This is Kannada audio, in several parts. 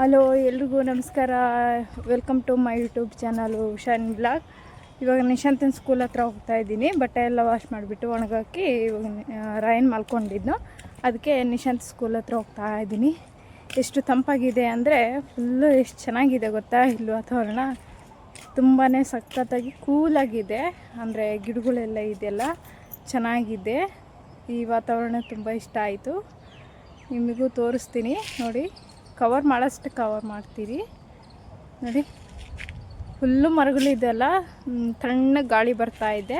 ಹಲೋ, ಎಲ್ರಿಗೂ ನಮಸ್ಕಾರ. Welcome to my YouTube channel ಶನ್ blog ಇವಾಗ ನಿಶಾಂತನ್ ಸ್ಕೂಲ್ ಹತ್ರ ಹೋಗ್ತಾ ಇದ್ದೀನಿ. ಬಟ್ಟೆ ಎಲ್ಲ ವಾಶ್ ಮಾಡಿಬಿಟ್ಟು ಒಣಗಾಕಿ ಇವಾಗ ರಾಯನ್ ಮಲ್ಕೊಂಡಿದ್ನು. ಅದಕ್ಕೆ ನಿಶಾಂತ್ ಸ್ಕೂಲ್ ಹತ್ರ ಹೋಗ್ತಾ ಇದ್ದೀನಿ. ಎಷ್ಟು ತಂಪಾಗಿದೆ ಅಂದರೆ ಫುಲ್ಲು ಎಷ್ಟು ಚೆನ್ನಾಗಿದೆ ಗೊತ್ತಾ? ಇಲ್ಲಿ ವಾತಾವರಣ ತುಂಬಾ ಸಖತ್ತಾಗಿ ಕೂಲಾಗಿದೆ ಅಂದರೆ ಗಿಡಗಳೆಲ್ಲ ಇದೆಲ್ಲ ಚೆನ್ನಾಗಿದೆ. ಈ ವಾತಾವರಣ ತುಂಬ ಇಷ್ಟ ಆಯಿತು. ನಿಮಗೂ ತೋರಿಸ್ತೀನಿ. ನೋಡಿ. ಕವರ್ ಮಾಡೋಷ್ಟು ಕವರ್ ಮಾಡ್ತೀರಿ. ನೋಡಿ ಫುಲ್ಲು ಮರಗಳಿದೆಲ್ಲ ಮ್, ತಣ್ಣಗೆ ಗಾಳಿ ಬರ್ತಾ ಇದೆ.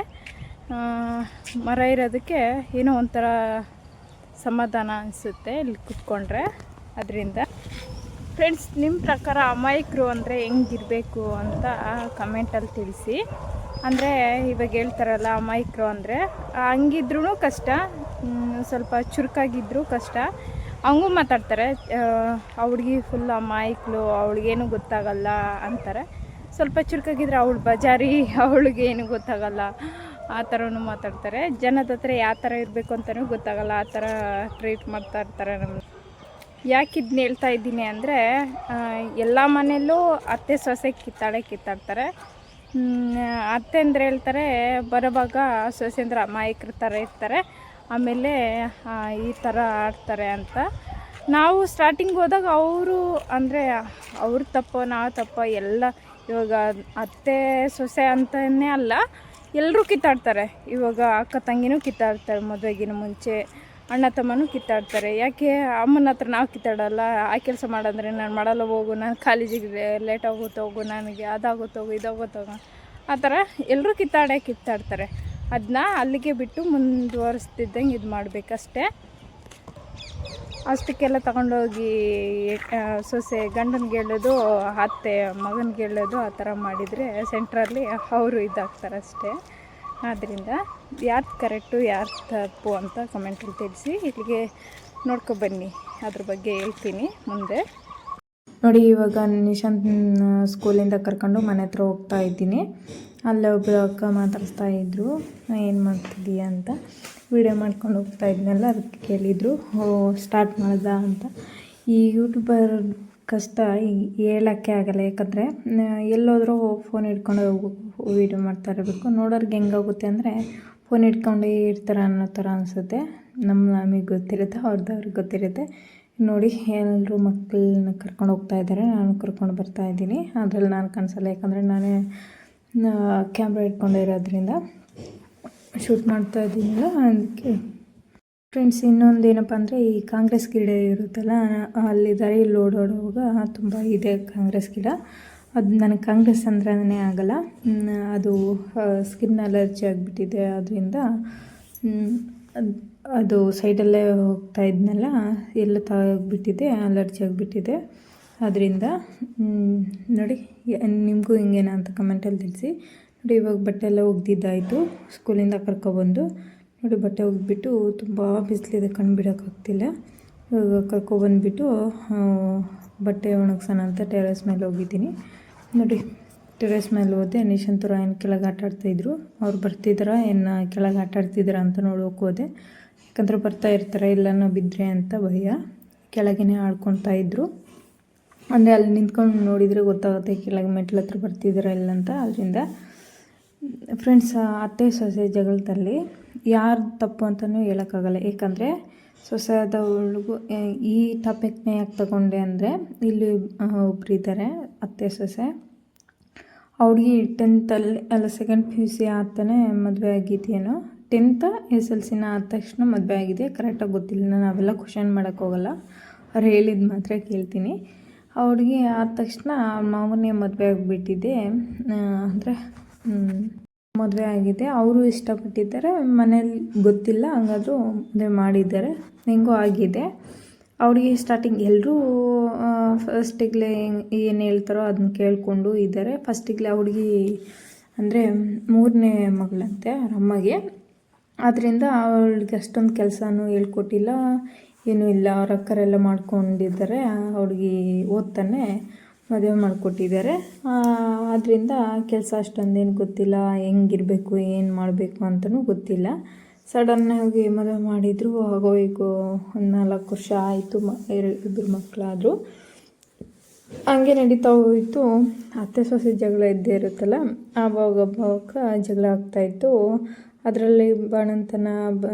ಮರ ಇರೋದಕ್ಕೆ ಏನೋ ಒಂಥರ ಸಮಾಧಾನ ಅನಿಸುತ್ತೆ ಇಲ್ಲಿ ಕುತ್ಕೊಂಡ್ರೆ ಅದರಿಂದ. ಫ್ರೆಂಡ್ಸ್ ನಿಮ್ಮ ಪ್ರಕಾರ ಅಮಾಯಕರು ಅಂದರೆ ಹೆಂಗಿರಬೇಕು ಅಂತ ಕಮೆಂಟಲ್ಲಿ ತಿಳಿಸಿ. ಅಂದರೆ ಇವಾಗ ಹೇಳ್ತಾರಲ್ಲ ಅಮಾಯಕರು ಅಂದರೆ ಹಂಗಿದ್ರೂ ಕಷ್ಟ ಸ್ವಲ್ಪ ಚುರುಕಾಗಿದ್ದರೂ ಕಷ್ಟ. ಹಂಗೂ ಮಾತಾಡ್ತಾರೆ, ಆ ಹುಡುಗಿ ಫುಲ್ ಅಮಾಯಕಳು, ಅವಳಿಗೇನು ಗೊತ್ತಾಗಲ್ಲ ಅಂತಾರೆ. ಸ್ವಲ್ಪ ಚುರುಕಾಗಿದ್ರೆ ಅವಳು ಬಜಾರಿ, ಅವಳಿಗೇನು ಗೊತ್ತಾಗಲ್ಲ, ಆ ಥರನೂ ಮಾತಾಡ್ತಾರೆ. ಜನದ ಹತ್ರ ಯಾವ ಥರ ಇರಬೇಕು ಅಂತಲೂ ಗೊತ್ತಾಗಲ್ಲ, ಆ ಥರ ಟ್ರೀಟ್ ಮಾಡ್ತಾ ಇರ್ತಾರೆ ಯಾಕೆ ಇದನ್ನ ಹೇಳ್ತಾ ಇದ್ದೀನಿ ಅಂದರೆ ಎಲ್ಲ ಮನೆಯಲ್ಲೂ ಅತ್ತೆ ಸೊಸೆ ಕಿತ್ತಾಳೆ ಕಿತ್ತಾಡ್ತಾರೆ. ಅತ್ತೆ ಅಂದರೆ ಹೇಳ್ತಾರೆ, ಬರೋವಾಗ ಸೊಸೆ ಅಂದ್ರೆ ಅಮಾಯಕರ ಥರ ಇರ್ತಾರೆ. ಆಮೇಲೆ ಈ ಥರ ಆಡ್ತಾರೆ ಅಂತ. ನಾವು ಸ್ಟಾರ್ಟಿಂಗ್ ಹೋದಾಗ ಅವರು ಅಂದರೆ, ಅವ್ರ ತಪ್ಪ ನಾವು ತಪ್ಪ, ಎಲ್ಲ ಇವಾಗ ಅತ್ತೆ, ಸೊಸೆ ಅಂತಲೇ ಅಲ್ಲ ಎಲ್ಲರೂ ಕಿತ್ತಾಡ್ತಾರೆ. ಇವಾಗ ಅಕ್ಕ ತಂಗಿನೂ ಕಿತ್ತಾಡ್ತಾರೆ, ಮದುವೆಗಿನ ಮುಂಚೆ. ಅಣ್ಣ ತಮ್ಮನೂ ಕಿತ್ತಾಡ್ತಾರೆ. ಯಾಕೆ, ಅಮ್ಮನ ಹತ್ರ ನಾವು ಕಿತ್ತಾಡಲ್ಲ, ಆ ಕೆಲಸ ಮಾಡಂದ್ರೆ ನಾನು ಮಾಡಲ್ಲ, ಹೋಗು, ನಾನು ಕಾಲೇಜಿಗೆ ಲೇಟ್ ಆಗುತ್ತೆ, ಹೋಗು, ನನಗೆ ಅದಾಗುತ್ತೋಗು ಹೋಗು ಇದಾಗುತ್ತೆ ಹೋಗು ಆ ಥರ ಎಲ್ಲರೂ ಕಿತ್ತಾಡೇ ಕಿತ್ತಾಡ್ತಾರೆ. ಅದನ್ನ ಅಲ್ಲಿಗೆ ಬಿಟ್ಟು ಮುಂದುವರಿಸ್ತಿದ್ದಂಗೆ ಇದು ಮಾಡಬೇಕಷ್ಟೇ. ಅಷ್ಟಕ್ಕೆಲ್ಲ ತಗೊಂಡೋಗಿ ಸೊಸೆ ಗಂಡನಿಗೆ ಹೇಳೋದು, ಅತ್ತೆ ಮಗನಿಗೆ ಹೇಳೋದು, ಆ ಥರ ಮಾಡಿದರೆ ಸೆಂಟ್ರಲ್ಲಿ ಅವರು ಇದಾಗ್ತಾರೆ ಅಷ್ಟೇ. ಆದ್ದರಿಂದ ಯಾರು ಕರೆಕ್ಟು ಯಾರು ತಪ್ಪು ಅಂತ ಕಮೆಂಟಲ್ಲಿ ತಿಳಿಸಿ ಇಲ್ಲಿಗೆ ನೋಡ್ಕೊಬನ್ನಿ ಅದ್ರ ಬಗ್ಗೆ ಹೇಳ್ತೀನಿ ಮುಂದೆ. ನೋಡಿ, ಇವಾಗ ನಿಶಾಂತ್ ಸ್ಕೂಲಿಂದ ಕರ್ಕೊಂಡು ಮನೆ ಹತ್ರ ಹೋಗ್ತಾ ಇದ್ದೀನಿ. ಅಲ್ಲೇ ಒಬ್ಬರು ಅಕ್ಕ ಮಾತಾಡಿಸ್ತಾ ಇದ್ರು. ಏನು ಮಾಡ್ತಿದ್ದೀಯ ಅಂತ. ವಿಡಿಯೋ ಮಾಡ್ಕೊಂಡು ಹೋಗ್ತಾ ಇದ್ನಲ್ಲ, ಅದಕ್ಕೆ ಕೇಳಿದರು. ಸ್ಟಾರ್ಟ್ ಮಾಡ್ದ ಅಂತ. ಈ ಯೂಟ್ಯೂಬರ್ ಕಷ್ಟ ಹೇಳೋಕ್ಕೆ ಆಗಲ್ಲ. ಯಾಕಂದರೆ ಎಲ್ಲೋದ್ರೂ ಫೋನ್ ಹಿಡ್ಕೊಂಡು ವೀಡಿಯೋ ಮಾಡ್ತಾ ಇರಬೇಕು. ನೋಡೋರ್ಗೆ ಹೆಂಗಾಗುತ್ತೆ ಅಂದರೆ ಫೋನ್ ಹಿಡ್ಕೊಂಡೇ ಇರ್ತಾರೆ ಅನ್ನೋ ಥರ ಅನಿಸುತ್ತೆ. ನಮ್ಮ ನಮಗೆ ಗೊತ್ತಿರುತ್ತೆ ಅವ್ರದ್ದವ್ರಿಗೆ ಗೊತ್ತಿರುತ್ತೆ. ನೋಡಿ ಎಲ್ಲರೂ ಮಕ್ಕಳನ್ನ ಕರ್ಕೊಂಡು ಹೋಗ್ತಾ ಇದ್ದಾರೆ. ನಾನು ಕರ್ಕೊಂಡು ಬರ್ತಾ ಇದ್ದೀನಿ. ಅದರಲ್ಲಿ ನಾನು ಕಾಣಿಸಲ್ಲ. ಯಾಕಂದರೆ ನಾನೇ ಕ್ಯಾಮ್ರಾ ಇಟ್ಕೊಂಡೇ ಇರೋದ್ರಿಂದ ಶೂಟ್ ಮಾಡ್ತಾ ಇದ್ದೀನಲ್ಲ ಅದಕ್ಕೆ ಫ್ರೆಂಡ್ಸ್ ಇನ್ನೊಂದು ಏನಪ್ಪ ಅಂದರೆ, ಈ ಕಾಂಗ್ರೆಸ್ ಗಿಡ ಇರುತ್ತಲ್ಲ, ಅಲ್ಲಿದ್ದಾರೆ. ದಾರಿ ಇಲ್ಲಿ ಓಡಾಡುವಾಗ ತುಂಬ ಇದೆ ಕಾಂಗ್ರೆಸ್ ಗಿಡ. ಅದು ನನಗೆ ಕಾಂಗ್ರೆಸ್ ಅಂದ್ರೇ ಆಗಲ್ಲ. ಅದು ಸ್ಕಿನ್ ಅಲರ್ಜಿ ಆಗಿಬಿಟ್ಟಿದೆ. ಅದರಿಂದ ಅದು ಸೈಡಲ್ಲೇ ಹೋಗ್ತಾ ಇದ್ನಲ್ಲ, ಎಲ್ಲ ತಾಗಿಬಿಟ್ಟಿದೆ, ಅಲರ್ಜಿ ಆಗಿಬಿಟ್ಟಿದೆ. ಅದರಿಂದ ನೋಡಿ ನಿಮಗೂ ಹಿಂಗೇನ ಅಂತ ಕಮೆಂಟಲ್ಲಿ ತಿಳಿಸಿ. ನೋಡಿ, ಇವಾಗ ಬಟ್ಟೆ ಎಲ್ಲ ಒಗ್ದಿದ್ದಾಯಿತು, ಸ್ಕೂಲಿಂದ ಕರ್ಕೊಬಂದು. ನೋಡಿ, ಬಟ್ಟೆ ಒಗ್ಬಿಟ್ಟು ತುಂಬ ಬಿಸಿಲಿದೆ, ಕಣ್ಣು ಬಿಡೋಕ್ಕಾಗ್ತಿಲ್ಲ. ಇವಾಗ ಕರ್ಕೊಬಂದುಬಿಟ್ಟು ಬಟ್ಟೆ ಒಣಗ್ಸೋಣ ಅಂತ ಟೆರೆಸ್ ಮೇಲೆ ಹೋಗಿದ್ದೀನಿ. ನೋಡಿ ಟೆರೆಸ್ ಮೇಲೆ ಹೋದೆ ನಿಶಾಂತರು ಏನು ಕೆಳಗೆ ಆಟ ಆಡ್ತಾಯಿದ್ರು ಅವ್ರು ಬರ್ತಿದ್ರ, ಏನು ಕೆಳಗೆ ಆಟ ಅಂತ ನೋಡೋಕೆ ಹೋದೆ. ಯಾಕಂದ್ರೆ ಬರ್ತಾ ಇರ್ತಾರೆ ಇಲ್ಲನೋ ಬಿದ್ದರೆ ಅಂತ ಭಯ. ಕೆಳಗೇನೆ ಆಡ್ಕೊಳ್ತಾ ಇದ್ರು. ಅಂದರೆ ಅಲ್ಲಿ ನಿಂತ್ಕೊಂಡು ನೋಡಿದರೆ ಗೊತ್ತಾಗುತ್ತೆ, ಕೆಳಗೆ ಮೆಟ್ಲ ಹತ್ರ ಬರ್ತಿದ್ದೀರಾ ಇಲ್ಲ ಅಂತ. ಅದರಿಂದ ಫ್ರೆಂಡ್ಸ್ ಅತ್ತೆ ಸೊಸೆ ಜಗಳದಲ್ಲಿ ಯಾರು ತಪ್ಪು ಅಂತಲೂ ಹೇಳೋಕ್ಕಾಗಲ್ಲ. ಏಕೆಂದರೆ ಸೊಸೆ ಆದವಳಿಗೂ ಈ ಟಾಪಿಕ್ನೇ ಯಾಕೆ ತಗೊಂಡೆ ಅಂದರೆ, ಇಲ್ಲಿ ಒಬ್ಬರಿದ್ದಾರೆ ಅತ್ತೆ ಸೊಸೆ. ಅವ್ಳಿಗೆ ಟೆಂತಲ್ಲಿ ಅಲ್ಲ ಸೆಕೆಂಡ್ ಪಿ ಯು ಸಿ ಆತನೇ ಮದುವೆ ಆಗಿದೆಯೇನೋ. ಟೆಂತ ಎಸ್ ಎಲ್ ಸಿನ ಆದ ತಕ್ಷಣ ಮದುವೆ ಆಗಿದೆ ಕರೆಕ್ಟಾಗಿ ಗೊತ್ತಿಲ್ಲ. ನಾನು ಅವೆಲ್ಲ ಕ್ವಶನ್ ಮಾಡೋಕ್ಕೆ ಹೋಗಲ್ಲ. ಅವ್ರು ಹೇಳಿದ ಮಾತ್ರ ಕೇಳ್ತೀನಿ. ಅವ್ರಿಗೆ ಆದ ತಕ್ಷಣ ಮಾವನೇ ಮದುವೆ ಆಗಿಬಿಟ್ಟಿದೆ ಅಂದರೆ ಮದುವೆ ಆಗಿದೆ. ಅವರು ಇಷ್ಟಪಟ್ಟಿದ್ದಾರೆ. ಮನೇಲಿ ಗೊತ್ತಿಲ್ಲ. ಹಂಗಾದ್ರೂ ಮದುವೆ ಮಾಡಿದ್ದಾರೆ. ಹೆಂಗೂ ಆಗಿದೆ. ಅವ್ರಿಗೆ ಸ್ಟಾರ್ಟಿಂಗ್ ಎಲ್ಲರೂ ಫಸ್ಟಿಗ್ಲೇ ಏನು ಹೇಳ್ತಾರೋ ಅದನ್ನ ಕೇಳಿಕೊಂಡು ಇದ್ದಾರೆ ಫಸ್ಟಿಗ್ಲೇ ಹುಡುಗಿ ಅಂದರೆ ಮೂರನೇ ಮಗಳಂತೆ ಅವ್ರ ಅಮ್ಮಗೆ. ಆದ್ದರಿಂದ ಅವಳಿಗೆ ಅಷ್ಟೊಂದು ಕೆಲಸನೂ ಹೇಳ್ಕೊಟ್ಟಿಲ್ಲ, ಏನೂ ಇಲ್ಲ. ಅವ್ರ ಅಕ್ಕರೆಲ್ಲ ಮಾಡ್ಕೊಂಡಿದ್ದಾರೆ ಅವಳಿಗೆ ಓದ್ತಾನೆ, ಮದುವೆ ಮಾಡಿಕೊಟ್ಟಿದ್ದಾರೆ ಆದ್ದರಿಂದ ಕೆಲಸ ಅಷ್ಟೊಂದೇನು ಗೊತ್ತಿಲ್ಲ. ಹೆಂಗಿರಬೇಕು, ಏನು ಮಾಡಬೇಕು ಅಂತಲೂ ಗೊತ್ತಿಲ್ಲ. ಸಡನ್ನಾಗಿ ಮದುವೆ ಮಾಡಿದರು ಆಗೋ ಈಗೋ ಒಂದು ನಾಲ್ಕು ವರ್ಷ ಆಯಿತು ಮ ಇಬ್ಬರು ಮಕ್ಕಳಾದರು ಹಂಗೆ ನಡೀತಾ ಹೋಯಿತು. ಅತ್ತೆ ಸೊಸೆ ಜಗಳ ಇದ್ದೇ ಇರುತ್ತಲ್ಲ, ಆವಾಗ ಅವಾಗ ಜಗಳ ಆಗ್ತಾಯಿತ್ತು ಅದರಲ್ಲಿ ಬಾಣಂತನ ಬ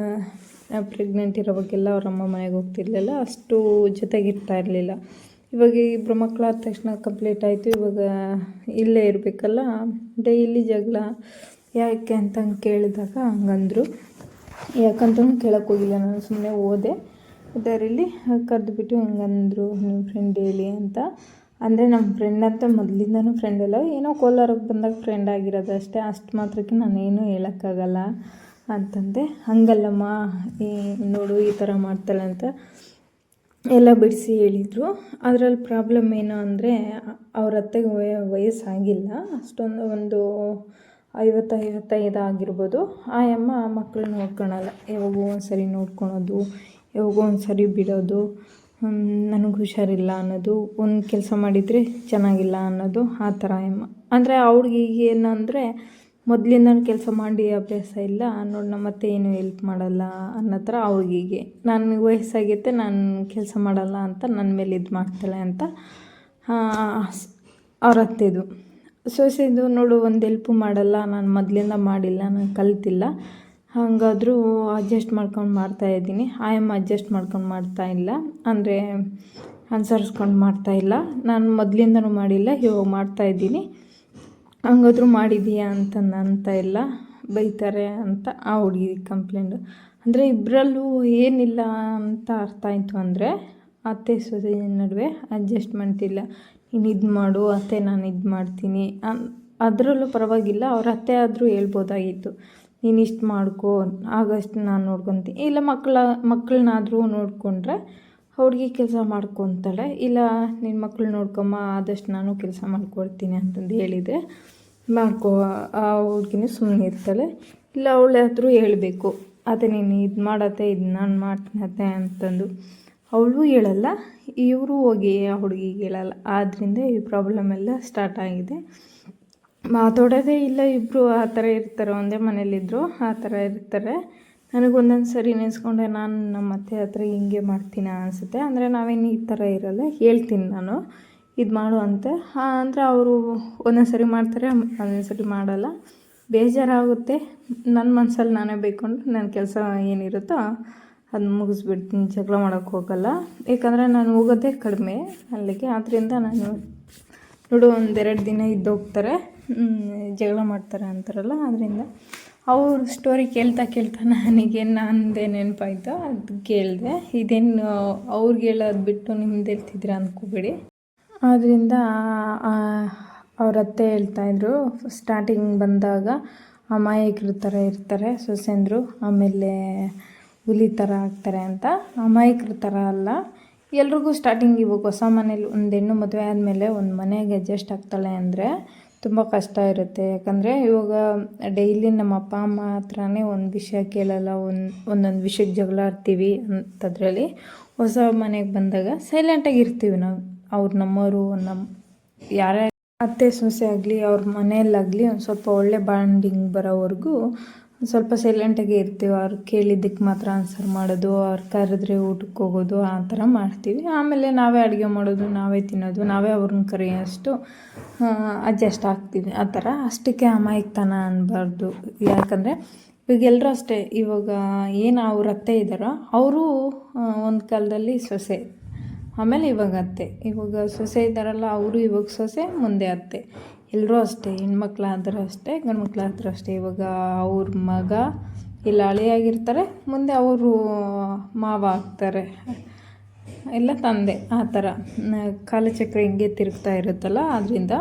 ಪ್ರೆಗ್ನೆಂಟ್ ಇರೋವಾಗೆಲ್ಲ ಅಮ್ಮ ಮನೆಗೆ ಹೋಗ್ತಿರ್ಲಿಲ್ಲ, ಅಷ್ಟು ಜೊತೆಗಿರ್ತಾ ಇರಲಿಲ್ಲ. ಇವಾಗ ಇಬ್ಬರು ಮಕ್ಕಳು ಆದ ತಕ್ಷಣ ಕಂಪ್ಲೀಟ್ ಆಯಿತು. ಇವಾಗ ಇಲ್ಲೇ ಇರಬೇಕಲ್ಲ ಡೈಲಿ ಜಗಳ. ಯಾಕೆ ಅಂತ ಕೇಳಿದಾಗ ಹಂಗಂದರು. ಯಾಕಂತನೂ ಕೇಳಕ್ಕೆ ಹೋಗಿಲ್ಲ, ನಾನು ಸುಮ್ಮನೆ ಓದೆ ಅದರಲ್ಲಿ ಕರೆದುಬಿಟ್ಟು ಹಂಗಂದರು ನಿಮ್ಮ ಫ್ರೆಂಡ್ ಹೇಳಿ ಅಂತ. ಅಂದರೆ ನಮ್ಮ ಫ್ರೆಂಡ್ ಅಂತ ಮೊದಲಿಂದನೂ ಫ್ರೆಂಡ್ ಅಲ್ಲ, ಏನೋ ಕೋಲಾರಕ್ಕೆ ಬಂದಾಗ ಫ್ರೆಂಡ್ ಆಗಿರೋದು ಅಷ್ಟೇ. ಅಷ್ಟು ಮಾತ್ರಕ್ಕೆ ನಾನೇನು ಹೇಳೋಕ್ಕಾಗಲ್ಲ ಅಂತಂದೆ. ಹಂಗಲ್ಲಮ್ಮ, ಈ ನೋಡು ಈ ಥರ ಮಾಡ್ತಾಳೆ ಅಂತ ಎಲ್ಲ ಬಿಡಿಸಿ ಹೇಳಿದರು. ಅದರಲ್ಲಿ ಪ್ರಾಬ್ಲಮ್ ಏನು ಅಂದರೆ, ಅವ್ರ ಅತ್ತೆಗೆ ವಯ, ವಯಸ್ಸಾಗಿಲ್ಲ. ಅಷ್ಟೊಂದು ಒಂದು ಐವತ್ತು ಐವತ್ತೈದು ಆಗಿರ್ಬೋದು. ಆ ಅಮ್ಮ ಮಕ್ಕಳು ನೋಡ್ಕೊಳಲ್ಲ. ಯಾವಾಗೋ ಒಂದು ಸರಿ ನೋಡ್ಕೊಳೋದು, ಯಾವಾಗೋ ಒಂದು ಸರಿ ಬಿಡೋದು. ನನಗೆ ಹುಷಾರಿಲ್ಲ ಅನ್ನೋದು, ಒಂದು ಕೆಲಸ ಮಾಡಿದರೆ ಚೆನ್ನಾಗಿಲ್ಲ ಅನ್ನೋದು ಆ ಥರ ಎಮ್ಮ ಅಂದರೆ ಈಗ ಏನಂದರೆ, ಮೊದಲಿಂದ ಕೆಲಸ ಮಾಡಿ ಅಭ್ಯಾಸ ಇಲ್ಲ, ನೋಡಿ ನಮ್ಮ ಮತ್ತೆ ಏನು ಹೆಲ್ಪ್ ಮಾಡಲ್ಲ ಅನ್ನೋ ಥರ ಅವ್ರಿಗೆ ನನಗೆ ವಯಸ್ಸಾಗೈತೆ, ನಾನು ಕೆಲಸ ಮಾಡಲ್ಲ ಅಂತ ನನ್ನ ಮೇಲೆ ಇದು ಮಾಡ್ತಾಳೆ ಅಂತ ಅವ್ರ ಅತ್ತೆದು. ಸೊಸೆದು ನೋಡು, ಒಂದು ಹೆಲ್ಪು ಮಾಡಲ್ಲ, ನಾನು ಮೊದಲಿಂದ ಮಾಡಿಲ್ಲ, ನಾನು ಕಲ್ತಿಲ್ಲ. ಹಾಗಾದ್ರೂ ಅಡ್ಜಸ್ಟ್ ಮಾಡ್ಕೊಂಡು ಮಾಡ್ತಾಯಿದ್ದೀನಿ ಆಯಮ್ಮ ಅಡ್ಜಸ್ಟ್ ಮಾಡ್ಕೊಂಡು ಮಾಡ್ತಾ ಇಲ್ಲ. ಅಂದರೆ ಅನುಸರಿಸ್ಕೊಂಡು ಮಾಡ್ತಾಯಿಲ್ಲ ನಾನು ಮೊದಲಿಂದನೂ ಮಾಡಿಲ್ಲ, ಇವಾಗ ಮಾಡ್ತಾಯಿದ್ದೀನಿ ಹಂಗಾದ್ರೂ ಮಾಡಿದೀಯಾ ಅಂತ ಅಂತ ಇಲ್ಲ. ಬೈತಾರೆ ಅಂತ ಆ ಹುಡುಗಿ ಕಂಪ್ಲೇಂಟು ಅಂದರೆ ಇಬ್ಬರಲ್ಲೂ ಏನಿಲ್ಲ ಅಂತ ಅರ್ಥ ಆಯಿತು ಅಂದರೆ ಅತ್ತೆ ಸೊಸೆ ನಡುವೆ ಅಡ್ಜಸ್ಟ್ಮೆಂಟ್ ಇಲ್ಲ. ನೀನು ಇದು ಮಾಡು, ಅತ್ತೆ ನಾನು ಇದು ಮಾಡ್ತೀನಿ. ಅದರಲ್ಲೂ ಪರವಾಗಿಲ್ಲ, ಅವ್ರ ಅತ್ತೆ ಆದರೂ ಹೇಳ್ಬೋದಾಗಿತ್ತು. ನೀನು ಇಷ್ಟು ಮಾಡ್ಕೋ ಆಗಷ್ಟು ನಾನು ನೋಡ್ಕೊತೀನಿ ಇಲ್ಲ ಮಕ್ಕಳ ಮಕ್ಕಳನ್ನಾದರೂ ನೋಡಿಕೊಂಡ್ರೆ ಹುಡುಗಿ ಕೆಲಸ ಮಾಡ್ಕೊತಾಳೆ ಇಲ್ಲ ನಿನ್ನ ಮಕ್ಕಳು ನೋಡ್ಕೊಮ್ಮ, ಆದಷ್ಟು ನಾನು ಕೆಲಸ ಮಾಡ್ಕೊಳ್ತೀನಿ ಅಂತಂದು ಹೇಳಿದೆ ಮಾಡ್ಕೋ, ಆ ಸುಮ್ಮನೆ ಇರ್ತಾಳೆ. ಇಲ್ಲ ಅವಳಾದರೂ ಹೇಳಬೇಕು. ಅದೇ ನೀನು ಇದು ಮಾಡತ್ತೆ, ಇದು ನಾನು ಮಾಡ್ತೀನತ್ತೆ ಅಂತಂದು. ಅವಳು ಹೇಳಲ್ಲ, ಇವರು ಹೋಗಿ ಆ ಹುಡುಗಿಗೆ ಹೇಳಲ್ಲ. ಆದ್ದರಿಂದ ಈ ಪ್ರಾಬ್ಲಮ್ ಎಲ್ಲ ಸ್ಟಾರ್ಟ್ ಆಗಿದೆ. ಮಾತಾಡೋದೇ ಇಲ್ಲ ಇಬ್ಬರು ಆ ಥರ ಇರ್ತಾರೆ, ಒಂದೇ ಮನೇಲಿದ್ದರು ಆ ಥರ ಇರ್ತಾರೆ. ನನಗೆ ಒಂದೊಂದು ಸರಿ ನೆನೆಸ್ಕೊಂಡೆ, ನಾನು ನಮ್ಮ ಅತ್ತೆ ಹತ್ರ ಹಿಂಗೆ ಮಾಡ್ತೀನಿ? ಅನಿಸುತ್ತೆ. ಅಂದರೆ ನಾವೇನು ಈ ಥರ ಇರಲ್ಲ, ಹೇಳ್ತೀನಿ ನಾನು. ಇದು ಮಾಡು ಅಂತ. ಅಂದರೆ ಅವರು ಒಂದೊಂದು ಸರಿ ಮಾಡ್ತಾರೆ, ಒಂದೊಂದು ಸರಿ ಮಾಡಲ್ಲ. ಬೇಜಾರಾಗುತ್ತೆ. ನನ್ನ ಮನಸ್ಸಲ್ಲಿ ನಾನೇ ಬೈಕೊಂಡು ನನ್ನ ಕೆಲಸ ಏನಿರುತ್ತೋ ಅದು ಮುಗಿಸ್ಬಿಡ್ತೀನಿ, ಜಗಳ ಮಾಡೋಕ್ಕೆ ಹೋಗಲ್ಲ. ಏಕೆಂದರೆ ನಾನು ಹೋಗೋದೇ ಕಡಿಮೆ ಅಲ್ಲಿಗೆ. ಆದ್ದರಿಂದ ನಾನು ನೋಡು, ಒಂದೆರಡು ದಿನ ಇದ್ದು ಹೋಗ್ತಾರೆ ಜಗಳ ಮಾಡ್ತಾರೆ ಅಂತಾರಲ್ಲ ಅದರಿಂದ ಅವ್ರ ಸ್ಟೋರಿ ಕೇಳ್ತಾ ಕೇಳ್ತಾ ನನಗೆ ನಂದೇ ನೆನಪಾಯ್ತು, ಅದು ಕೇಳಿದೆ. ಇದೇನು ಅವ್ರಿಗೆ ಹೇಳೋದು ಬಿಟ್ಟು ನಿಮ್ದು ಹೇಳ್ತಿದ್ದೀರ ಅಂದ್ಕೋಬೇಡಿ ಆದ್ದರಿಂದ ಅವ್ರ ಅತ್ತೆ ಹೇಳ್ತಾಯಿದ್ರು ಸ್ಟಾರ್ಟಿಂಗ್ ಬಂದಾಗ ಅಮಾಯಕರ ಥರ ಇರ್ತಾರೆ, ಸೊಸೆಂದರು ಆಮೇಲೆ ಹುಲಿ ಥರ ಆಗ್ತಾರೆ ಅಂತ. ಅಮಾಯಕರ ಥರ ಅಲ್ಲ, ಎಲ್ರಿಗೂ ಸ್ಟಾರ್ಟಿಂಗ್ ಇವಾಗ ಹೊಸ ಮನೇಲಿ ಒಂದು ಹೆಣ್ಣು ಮದುವೆ ಆದಮೇಲೆ ಒಂದು ಮನೆಗೆ ಅಡ್ಜಸ್ಟ್ ಆಗ್ತಾಳೆ ಅಂದರೆ ತುಂಬ ಕಷ್ಟ ಇರುತ್ತೆ. ಯಾಕಂದರೆ ಇವಾಗ ಡೈಲಿ ನಮ್ಮ ಅಪ್ಪ, ಅಮ್ಮ ಹತ್ರನೇ ಒಂದು ವಿಷಯ ಕೇಳಲ್ಲ, ಒಂದು, ಒಂದೊಂದು ವಿಷಯಕ್ಕೆ ಜಗಳ ಆಡ್ತೀವಿ ಅಂತದ್ರಲ್ಲಿ ಹೊಸ ಮನೆಗೆ ಬಂದಾಗ ಸೈಲೆಂಟಾಗಿ ಇರ್ತೀವಿ ನಾವು. ಅವ್ರು ನಮ್ಮವರು ನಮ್ಮ ಯಾರೇ ಅತ್ತೆ ಸೊಸೆ ಆಗಲಿ, ಅವ್ರ ಮನೆಯಲ್ಲಾಗಲಿ ಒಂದು ಸ್ವಲ್ಪ ಒಳ್ಳೆ ಬಾಂಡಿಂಗ್ ಬರೋವರೆಗೂ ಸ್ವಲ್ಪ ಸೈಲೆಂಟಾಗಿ ಇರ್ತೀವಿ. ಅವ್ರು ಕೇಳಿದ್ದಕ್ಕೆ ಮಾತ್ರ ಆನ್ಸರ್ ಮಾಡೋದು, ಅವ್ರು ಕರೆದ್ರೆ ಊಟಕ್ಕೆ ಹೋಗೋದು, ಆ ಥರ ಮಾಡ್ತೀವಿ. ಆಮೇಲೆ ನಾವೇ ಅಡುಗೆ ಮಾಡೋದು, ನಾವೇ ತಿನ್ನೋದು, ನಾವೇ ಅವ್ರನ್ನ ಕರೆಯೋಷ್ಟು ಅಡ್ಜಸ್ಟ್ ಆಗ್ತೀವಿ. ಆ ಥರ ಅಷ್ಟಕ್ಕೆ ಅಮಾಯಕತನ ಅನ್ನಬಾರ್ದು ಯಾಕಂದರೆ ಇವಾಗ ಎಲ್ಲರೂ ಅಷ್ಟೇ, ಇವಾಗ ಏನು ಅವ್ರ ಅತ್ತೆ ಇದ್ದಾರೋ ಅವರು ಒಂದು ಕಾಲದಲ್ಲಿ ಸೊಸೆ. ಆಮೇಲೆ ಇವಾಗ ಅತ್ತೆ. ಇವಾಗ ಸೊಸೆ ಇದ್ದಾರಲ್ಲ ಅವರು ಇವಾಗ ಸೊಸೆ, ಮುಂದೆ ಅತ್ತೆ. ಎಲ್ಲರೂ ಅಷ್ಟೇ ಹೆಣ್ಮಕ್ಳಾದ್ರೂ ಅಷ್ಟೇ ಗಂಡು ಮಕ್ಕಳಾದ್ರೂ ಅಷ್ಟೇ. ಇವಾಗ ಅವ್ರ ಮಗ ಇಲ್ಲ ಅಳಿಯಾಗಿರ್ತಾರೆ ಮುಂದೆ ಅವರು ಮಾವ ಆಗ್ತಾರೆ. ಇಲ್ಲ ತಂದೆ, ಆ ಥರ. ಕಾಲಚಕ್ರ ಹಿಂಗೆ ತಿರುಗ್ತಾ ಇರುತ್ತಲ್ಲ ಅದರಿಂದ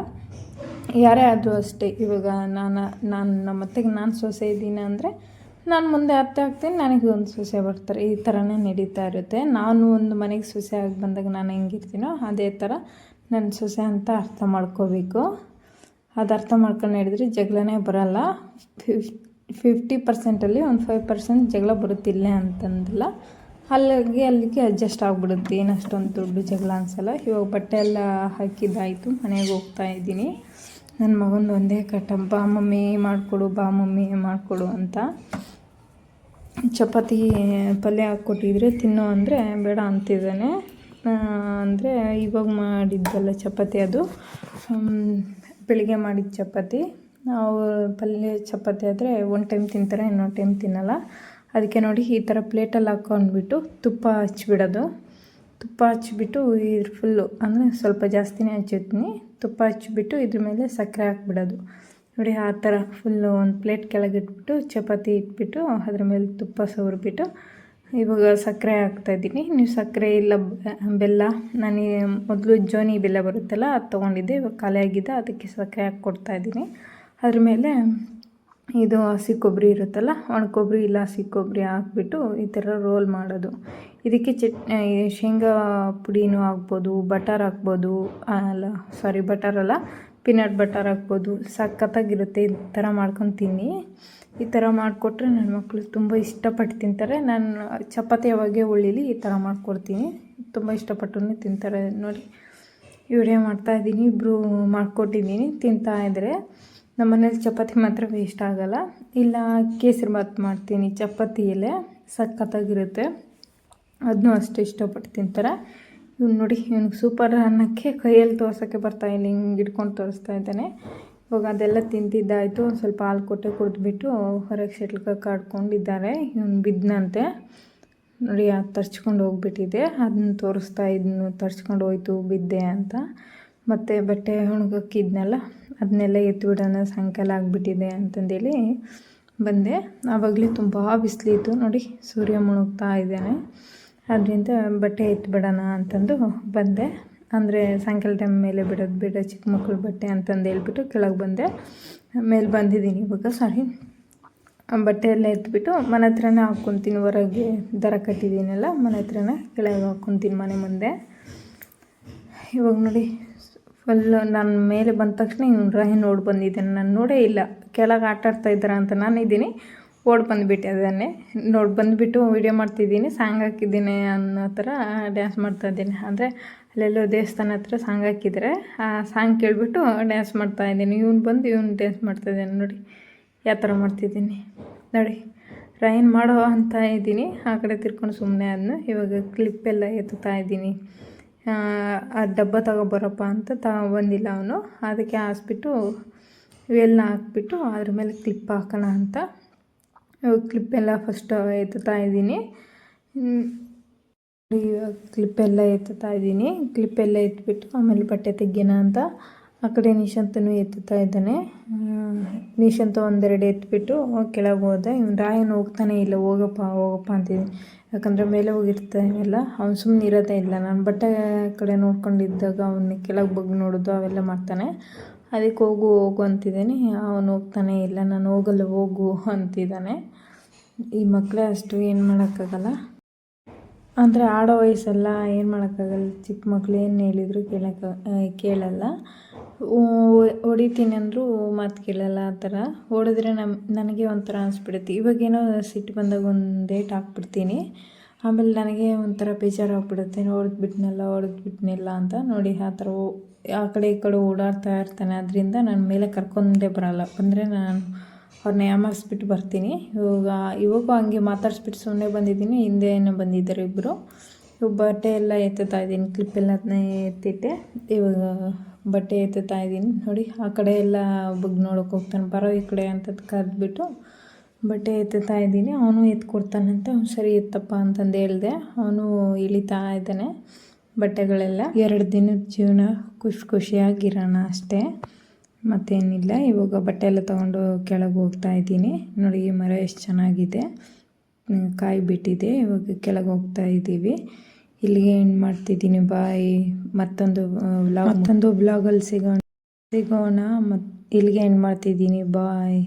ಯಾರೇ ಆದರೂ ಅಷ್ಟೇ. ಇವಾಗ ನಾನು ನಾನು, ನಮ್ಮ ಅತ್ತೆಗೆ ನಾನು ಸೊಸೆ ಇದ್ದೀನಿ ಅಂದರೆ ನಾನು ಮುಂದೆ ಅತ್ತೆ ಆಗ್ತೀನಿ, ನನಗೆ ಒಂದು ಸೊಸೆ ಬರ್ತಾರೆ. ಈ ಥರನೇ ನಡೀತಾ ಇರುತ್ತೆ. ನಾನು ಒಂದು ಮನೆಗೆ ಸೊಸೆ ಆಗಿ ಬಂದಾಗ ನಾನು ಹೆಂಗಿರ್ತೀನೋ ಅದೇ ಥರ ನನ್ನ ಸೊಸೆ ಅಂತ ಅರ್ಥ ಮಾಡ್ಕೋಬೇಕು. ಅದು ಅರ್ಥ ಮಾಡ್ಕೊಂಡು ಹೇಳಿದ್ರೆ ಜಗಳನೇ ಬರೋಲ್ಲ. ಫಿಫ್, ಫಿಫ್ಟಿ ಪರ್ಸೆಂಟಲ್ಲಿ ಒಂದು ಫೈವ್ ಪರ್ಸೆಂಟ್ ಜಗಳ ಬರುತ್ತಿಲ್ಲ ಅಂತಂದಿಲ್ಲ. ಅಲ್ಲಿಗೆ ಅಲ್ಲಿಗೆ ಅಡ್ಜಸ್ಟ್ ಆಗಿಬಿಡುತ್ತೆ. ಏನು ಅಷ್ಟೊಂದು ದೊಡ್ಡ ಜಗಳ ಅನ್ಸಲ್ಲ. ಇವಾಗ ಬಟ್ಟೆ ಎಲ್ಲ ಹಾಕಿದ್ದಾಯಿತು. ಮನೆಗೆ ಹೋಗ್ತಾ ಇದ್ದೀನಿ. ನನ್ನ ಮಗಂದು ಒಂದೇ ಕಟ್ಟ ಬಾ ಮಮ್ಮಿ, ಮಾಡಿಕೊಡು ಬಾ ಮಮ್ಮಿ, ಮಾಡಿಕೊಡು ಅಂತ. ಚಪಾತಿ, ಪಲ್ಯ ಹಾಕ್ಕೊಟ್ಟಿದ್ರೆ ತಿನ್ನೋ ಅಂದರೆ ಬೇಡ ಅಂತಿದ್ದಾನೆ. ಅಂದರೆ ಇವಾಗ ಮಾಡಿದ್ದಲ್ಲ ಚಪಾತಿ ಅದು. ಬೆಳಿಗ್ಗೆ ಮಾಡಿದ ಚಪಾತಿ. ನಾವು ಪಲ್ಯ ಚಪಾತಿ ಆದರೆ ಒಂದು ಟೈಮ್ ತಿಂತಾರೆ, ಇನ್ನೊಂದು ಟೈಮ್ ತಿನ್ನಲ್ಲ. ಅದಕ್ಕೆ ನೋಡಿ ಈ ಥರ ಪ್ಲೇಟಲ್ಲಿ ಹಾಕೊಂಡ್ಬಿಟ್ಟು ತುಪ್ಪ ಹಚ್ಬಿಡೋದು. ತುಪ್ಪ ಹಚ್ಬಿಟ್ಟು ಇದ್ರ ಫುಲ್ಲು ಅಂದರೆ ಸ್ವಲ್ಪ ಜಾಸ್ತಿನೇ ಹಚ್ಚಿರ್ತೀನಿ ತುಪ್ಪ ಹಚ್ಬಿಟ್ಟು ಇದ್ರ ಮೇಲೆ ಸಕ್ಕರೆ ಹಾಕ್ಬಿಡೋದು. ನೋಡಿ ಆ ಥರ ಫುಲ್ಲು ಒಂದು ಪ್ಲೇಟ್ ಕೆಳಗೆ ಇಟ್ಬಿಟ್ಟು ಚಪಾತಿ ಇಟ್ಬಿಟ್ಟು ಅದ್ರ ಮೇಲೆ ತುಪ್ಪ ಸವರ್ಬಿಟ್ಟು ಇವಾಗ ಸಕ್ಕರೆ ಹಾಕ್ತಾಯಿದ್ದೀನಿ ನೀವು ಸಕ್ಕರೆ ಇಲ್ಲ ಬೆಲ್ಲ, ನಾನು ಮೊದಲು ಜೋನಿ ಬೆಲ್ಲ ಬರುತ್ತಲ್ಲ, ಅದು ತೊಗೊಂಡಿದ್ದೆ, ಇವಾಗ ಖಾಲಿಯಾಗಿದೆ ಅದಕ್ಕೆ ಸಕ್ಕರೆ ಹಾಕಿ ಕೊಡ್ತಾಯಿದ್ದೀನಿ ಅದ್ರ ಮೇಲೆ ಇದು ಹಸಿ ಕೊಬ್ಬರಿ ಇರುತ್ತಲ್ಲ ಒಣ ಕೊಬ್ಬರಿ ಇಲ್ಲ ಹಸಿ ಕೊಬ್ಬರಿ ಹಾಕ್ಬಿಟ್ಟು ಈ ಥರ ರೋಲ್ ಮಾಡೋದು. ಇದಕ್ಕೆ ಚಟ್ ಶೇಂಗಾ ಪುಡಿನೂ ಹಾಕ್ಬೋದು, ಬಟರ್ ಹಾಕ್ಬೋದು ಅಲ್ಲ ಸಾರಿ ಬಟರ್ ಅಲ್ಲ ಪೀನಟ್ ಬಟರ್ ಹಾಕ್ಬೋದು, ಸಖತ್ತಾಗಿರುತ್ತೆ, ಈ ಥರ ಮಾಡ್ಕೊಂಡು ತಿನ್ನಿ. ಈ ಥರ ಮಾಡಿಕೊಟ್ರೆ ನನ್ನ ಮಕ್ಕಳು ತುಂಬ ಇಷ್ಟಪಟ್ಟು ತಿಂತಾರೆ. ನಾನು ಚಪಾತಿ ಯಾವಾಗೆ ಉಳ್ಳಿಲಿ ಈ ಥರ ಮಾಡಿಕೊಡ್ತೀನಿ. ತುಂಬ ಇಷ್ಟಪಟ್ಟು ತಿಂತಾರೆ ನೋಡಿ. ವಿಡಿಯೋ ಮಾಡ್ತಾಯಿದ್ದೀನಿ ಇಬ್ಬರು ಮಾಡಿಕೊಟ್ಟಿದ್ದೀನಿ. ತಿಂತಾ ಇದ್ದರೆ ನಮ್ಮ ಮನೇಲಿ ಚಪಾತಿ ಮಾತ್ರ ವೇಸ್ಟ್ ಆಗೋಲ್ಲ. ಇಲ್ಲ, ಕೇಸರಿ ಬಾತ್ ಮಾಡ್ತೀನಿ ಚಪಾತಿಯಲ್ಲೇ ಸಖತ್ತಾಗಿರುತ್ತೆ. ಅದನ್ನೂ ಅಷ್ಟು ಇಷ್ಟಪಟ್ಟು ತಿಂತಾರೆ. ಇವ್ನು ನೋಡಿ ಇವ್ನಿಗೆ ಸೂಪರ್ ಅನ್ನೋಕ್ಕೆ ಕೈಯಲ್ಲಿ ತೋರ್ಸೋಕ್ಕೆ ಬರ್ತಾ ಇಲ್ಲ ಹಿಂಗೆ ಹಿಡ್ಕೊಂಡು ತೋರಿಸ್ತಾ ಇದ್ದಾನೆ. ಇವಾಗ ಅದೆಲ್ಲ ತಿಂತಿದ್ದಾಯಿತು, ಒಂದು ಸ್ವಲ್ಪ ಹಾಲು ಕೊಟ್ಟೆ ಕುಡಿದ್ಬಿಟ್ಟು ಹೊರಗೆ ಶೆಟ್ಲ್ ಕಾಡ್ಕೊಂಡಿದ್ದಾರೆ ಇವ್ನು ಬಿದ್ದನಂತೆ ನೋಡಿ, ಅದು ತರ್ಚ್ಕೊಂಡು ಹೋಗ್ಬಿಟ್ಟಿದೆ ಅದನ್ನ ತೋರಿಸ್ತಾ ಇದ್ನು, ತರ್ಚ್ಕೊಂಡು ಹೋಯ್ತು, ಬಿದ್ದೆ ಅಂತ. ಮತ್ತು ಬಟ್ಟೆ ಒಣಗಕ್ಕಿದ್ನಲ್ಲ ಅದನ್ನೆಲ್ಲ ಎತ್ಬಿಡೋಣ ಸಾಯಂಕಾಲ ಆಗಿಬಿಟ್ಟಿದೆ ಅಂತಂದೇಳಿ ಬಂದೆ. ಆವಾಗಲೇ ತುಂಬ ಬಿಸಿಲಿತ್ತು, ನೋಡಿ, ಸೂರ್ಯ ಮುಳುಗ್ತಾ ಇದ್ದಾನೆ. ಅದರಿಂದ ಬಟ್ಟೆ ಎತ್ಬಿಡೋಣ ಅಂತಂದು ಬಂದೆ. ಅಂದರೆ ಸಾಯಂಕಾಲ ಟೈಮ್ ಮೇಲೆ ಬಿಡೋದು ಬೇಡ, ಚಿಕ್ಕ ಮಕ್ಕಳು ಬಟ್ಟೆ ಅಂತಂದು ಹೇಳ್ಬಿಟ್ಟು ಕೆಳಗೆ ಬಂದೆ. ಮೇಲೆ ಬಂದಿದ್ದೀನಿ ಇವಾಗ ಸಾರಿ ಬಟ್ಟೆ ಎಲ್ಲ ಎತ್ಬಿಟ್ಟು ಮನೆ ಹತ್ರನೇ ಹಾಕ್ಕೊತೀನಿ ಹೊರಗೆ ದರ ಕಟ್ಟಿದ್ದೀನಲ್ಲ, ಮನೆ ಹತ್ರನೇ ಕೆಳಗೆ ಹಾಕ್ಕೊತೀನಿ ಮನೆ ಮುಂದೆ. ಇವಾಗ ನೋಡಿ ಫುಲ್ ನಾನು ಮೇಲೆ ಬಂದ ತಕ್ಷಣ ಇವ್ನು ರಾಹಿ ನೋಡಿ ಬಂದಿದ್ದಾನೆ. ನಾನು ನೋಡೇ ಇಲ್ಲ, ಕೆಳಗೆ ಆಟ ಆಡ್ತಾ ಇದ್ದಾರ ಅಂತ ನಾನು ಇದ್ದೀನಿ ಓಡಿ ಬಂದುಬಿಟ್ಟೆ ಅದನ್ನೇ. ನೋಡಿ ಬಂದುಬಿಟ್ಟು ವೀಡಿಯೋ ಮಾಡ್ತಿದ್ದೀನಿ ಸಾಂಗ್ ಹಾಕಿದ್ದೀನಿ ಅನ್ನೋ ಥರ ಡ್ಯಾನ್ಸ್ ಮಾಡ್ತಾ ಇದ್ದೀನಿ. ಅಂದರೆ ಅಲ್ಲೆಲ್ಲೋ ದೇವಸ್ಥಾನ ಹತ್ರ ಸಾಂಗ್ ಹಾಕಿದರೆ ಆ ಸಾಂಗ್ ಕೇಳಿಬಿಟ್ಟು ಡ್ಯಾನ್ಸ್ ಮಾಡ್ತಾ ಇದ್ದೀನಿ. ಇವ್ನು ಬಂದು ಇವ್ನು ಡ್ಯಾನ್ಸ್ ಮಾಡ್ತಾಯಿದ್ದೀನಿ ನೋಡಿ. ಯಾವ ಥರ ಮಾಡ್ತಿದ್ದೀನಿ. ನೋಡಿ ರೈನ್ ಮಾಡೋ ಅಂತ ಇದ್ದೀನಿ. ಆ ಕಡೆ ತಿರ್ಕೊಂಡು ಸುಮ್ಮನೆ ಅದನ್ನು. ಇವಾಗ ಕ್ಲಿಪ್ಪೆಲ್ಲ ಎತ್ತುತ್ತಾ ಇದ್ದೀನಿ. ಆ, ಡಬ್ಬ ತಗೊಬರಪ್ಪ ಅಂತ ತಗೊಬಂದಿಲ್ಲ ಅವನು. ಅದಕ್ಕೆ ಹಾಸ್ಬಿಟ್ಟು ಇವೆಲ್ಲ ಹಾಕ್ಬಿಟ್ಟು ಅದ್ರ ಮೇಲೆ ಕ್ಲಿಪ್ ಹಾಕೋಣ ಅಂತ ಕ್ಲಿಪ್ಪೆಲ್ಲ ಫಸ್ಟ್ ಎತ್ತುತ್ತಾ ಇದ್ದೀನಿ. ಕ್ಲಿಪ್ಪೆಲ್ಲ ಎತ್ತುತ್ತಾ ಇದ್ದೀನಿ. ಕ್ಲಿಪ್ಪೆಲ್ಲ ಎತ್ಬಿಟ್ಟು ಆಮೇಲೆ ಬಟ್ಟೆ ತೆಗ್ಯೋಣ ಅಂತ. ಆ ಕಡೆ ನಿಶಾಂತನೂ ಎತ್ತುತ್ತಾ ಇದ್ದಾನೆ. ನಿಶಾಂತ ಒಂದೆರಡು ಎತ್ಬಿಟ್ಟು ಕೆಳಗೆ ಹೋದೆ. ಇವ್ನು ರಾಯನ್ ಹೋಗ್ತಾನೆ ಇಲ್ಲ, ಹೋಗಪ್ಪ ಹೋಗಪ್ಪ ಅಂತಿದ್ದೀನಿ. ಯಾಕಂದರೆ ಮೇಲೆ ಹೋಗಿರ್ತಾನಲ್ಲ ಅವ್ನು ಸುಮ್ಮನೆ ಇರೋದೇ ಇಲ್ಲ. ನಾನು ಬಟ್ಟೆ ಕಡೆ ನೋಡ್ಕೊಂಡಿದ್ದಾಗ ಅವನ್ನ ಕೆಳಗೆ ಬಗ್ಗೆ ನೋಡೋದು ಅವೆಲ್ಲ ಮಾಡ್ತಾನೆ. ಅದಕ್ಕೆ ಹೋಗು ಹೋಗು ಅಂತಿದ್ದೀನಿ. ಅವನು ಹೋಗ್ತಾನೆ, ಇಲ್ಲ, ನಾನು ಹೋಗಲ್ಲ ಹೋಗು ಅಂತಿದ್ದಾನೆ. ಈ ಮಕ್ಕಳೇ ಅಷ್ಟು ಏನು ಮಾಡೋಕ್ಕಾಗಲ್ಲ. ಅಂದರೆ ಆಡೋ ವಯಸ್ಸೆಲ್ಲ ಏನು ಮಾಡೋಕ್ಕಾಗಲ್ಲ. ಚಿಕ್ಕ ಮಕ್ಕಳು ಏನು ಹೇಳಿದ್ರು ಕೇಳಕ್ಕೆ ಕೇಳಲ್ಲ. ಹೊಡಿತೀನಿ ಅಂದರೂ ಮಾತು ಕೇಳಲ್ಲ ಆ ಥರ. ಹೊಡೆದ್ರೆ ನಮ್ಮ ನನಗೆ ಒಂಥರ ಅನಿಸ್ಬಿಡುತ್ತೆ. ಇವಾಗೇನೋ ಸಿಟ್ಟು ಬಂದಾಗ ಒಂದು ಡೇಟ್ ಹಾಕ್ಬಿಡ್ತೀನಿ. ಆಮೇಲೆ ನನಗೆ ಒಂಥರ ಬೇಜಾರಾಗ್ಬಿಡುತ್ತೆ ಹೊಡೆದು ಬಿಟ್ನಲ್ಲ ಹೊಡೆದು ಬಿಟ್ನಲ್ಲ ಅಂತ ನೋಡಿ ಆ ಥರ ಆ ಕಡೆ ಈ ಕಡೆ ಓಡಾಡ್ತಾ ಇರ್ತಾನೆ. ಅದರಿಂದ ನಾನು ಮೇಲೆ ಕರ್ಕೊಂಡೇ ಬರಲ್ಲ. ಅಂದರೆ ನಾನು ಅವ್ರನ್ನ ಯಾಮಾರಿಸ್ಬಿಟ್ಟು ಬರ್ತೀನಿ. ಇವಾಗ, ಇವಾಗೂ ಹಂಗೆ ಮಾತಾಡಿಸ್ಬಿಟ್ಟು ಸುಮ್ಮನೆ ಬಂದಿದ್ದೀನಿ. ಏನೋ ಬಂದಿದ್ದಾರೆ ಇಬ್ಬರು ಇವಾಗ ಬಟ್ಟೆ ಎಲ್ಲ ಎತ್ತುತ್ತಾ ಇದ್ದೀನಿ. ಕ್ಲಿಪ್ ಎಲ್ಲ ಎತ್ತಿಟ್ಟೆ. ಇವಾಗ ಬಟ್ಟೆ ಎತ್ತುತ್ತಾ ಇದ್ದೀನಿ. ನೋಡಿ, ಆ ಕಡೆ ಎಲ್ಲ ಬಗ್ಗೆ ನೋಡೋಕೆ ಹೋಗ್ತಾನೆ. ಬರೋ ಈ ಕಡೆ ಅಂತ ಕರೆದ್ಬಿಟ್ಟು ಬಟ್ಟೆ ಎತ್ತುತ್ತಾ ಇದ್ದೀನಿ. ಅವನು ಎತ್ಕೊಡ್ತಾನಂತೆ. ಅವ್ನು ಸರಿ ಎತ್ತಪ್ಪ ಅಂತಂದು ಹೇಳಿದೆ. ಅವನು ಇಳಿತಾ ಇದ್ದಾನೆ ಬಟ್ಟೆಗಳೆಲ್ಲ. ಎರಡು ದಿನದ ಜೀವನ ಖುಷಿ ಖುಷಿಯಾಗಿರೋಣ ಅಷ್ಟೇ. ಮತ್ತೇನಿಲ್ಲ. ಇವಾಗ ಬಟ್ಟೆ ಎಲ್ಲ ತೊಗೊಂಡು ಕೆಳಗೆ ಹೋಗ್ತಾ ಇದ್ದೀನಿ. ನೋಡಿ, ಈ ಮರ ಎಷ್ಟು ಚೆನ್ನಾಗಿದೆ. ಕಾಯಿ ಬಿಟ್ಟಿದೆ. ಇವಾಗ ಕೆಳಗೆ ಹೋಗ್ತಾ ಇದ್ದೀವಿ. ಇಲ್ಲಿಗೆ ಏನು ಮಾಡ್ತಿದ್ದೀನಿ. ಬಾಯ್. ಮತ್ತೊಂದು ವ್ಲಾಗ್ ಮತ್ತೊಂದು ಬ್ಲಾಗಲ್ಲಿ ಸಿಗೋಣ. ಸಿಗೋಣ. ಮತ್ತು ಇಲ್ಲಿಗೆ ಏನು ಮಾಡ್ತಿದ್ದೀನಿ. ಬಾಯ್.